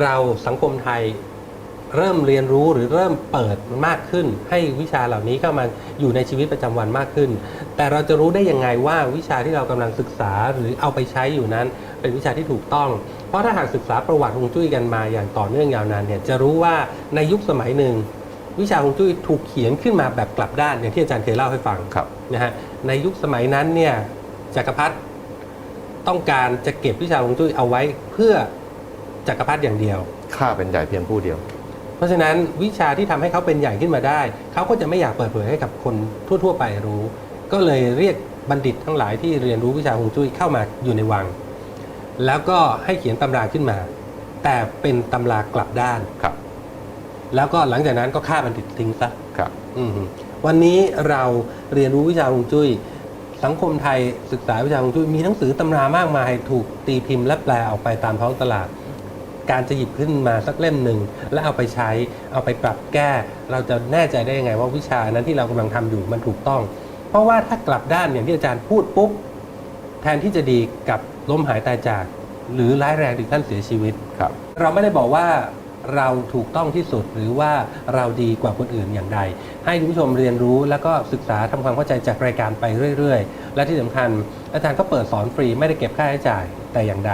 เราสังคมไทยเริ่มเรียนรู้หรือเริ่มเปิดมากขึ้น ให้วิชาเหล่านี้เข้ามาอยู่ในชีวิตประจำวันมากขึ้น แต่เราจะรู้ได้ยังไงว่าวิชาที่เรากำลังศึกษาหรือเอาไปใช้อยู่นั้น เป็นวิชาที่ถูกต้อง เพราะถ้าหากศึกษาประวัติฮวงจุ้ยกันมาอย่างต่อเนื่องยาวนานเนี่ยจะรู้ว่าในยุคสมัยหนึ่ง วิชาฮวงจุ้ยถูกเขียนขึ้นมาแบบกลับด้านอย่างที่อาจารย์เคยเล่าให้ฟังนะฮะในยุคสมัยนั้นเนี่ยจักรพรรดิต้องการจะเก็บวิชาฮวงจุ้ยเอาไว้เพื่อ จักรพรรดิอย่างเดียว ข้าเป็นใหญ่เพียงผู้เดียว เพราะฉะนั้นวิชาที่ทำให้เขาเป็นใหญ่ขึ้นมาได้ เขาก็จะไม่อยากเปิดเผยให้กับคนทั่ว ๆ ไปรู้ ก็เลยเรียกบัณฑิตทั้งหลายที่เรียนรู้วิชาฮวงจุ้ยเข้ามาอยู่ในวัง แล้วก็ให้เขียนตำราขึ้นมา แต่เป็นตำรากลับด้าน ครับ แล้วก็หลังจากนั้นก็ฆ่าบัณฑิตทิ้งซะ ครับ อืมวันนี้เราเรียนรู้วิชาฮวงจุ้ย สังคมไทยศึกษาวิชาฮวงจุ้ยมีหนังสือตำรามากมายถูกตีพิมพ์และแปลออกไปตามท้องตลาด การจะหยิบขึ้นมาสักเล่มหนึ่งแล้วเอาไปใช้เอาไปปรับแก้ เราจะแน่ใจได้ยังไงว่าวิชานั้นที่เรากำลังทำอยู่มันถูกต้อง เพราะว่าถ้ากลับด้านอย่างที่อาจารย์พูดปุ๊บแทนที่จะดีกับล้มหายตายจาก หรือร้ายแรงถึงขั้นเสียชีวิตครับ เราไม่ได้บอกว่าเราถูกต้องที่สุดหรือว่าเราดีกว่าคนอื่นอย่างใด ให้คุณผู้ชมเรียนรู้แล้วก็ศึกษาทำความเข้าใจจากรายการไปเรื่อย ๆ และที่สำคัญอาจารย์ก็เปิดสอนฟรีไม่ได้เก็บค่าใช้จ่ายแต่อย่างใด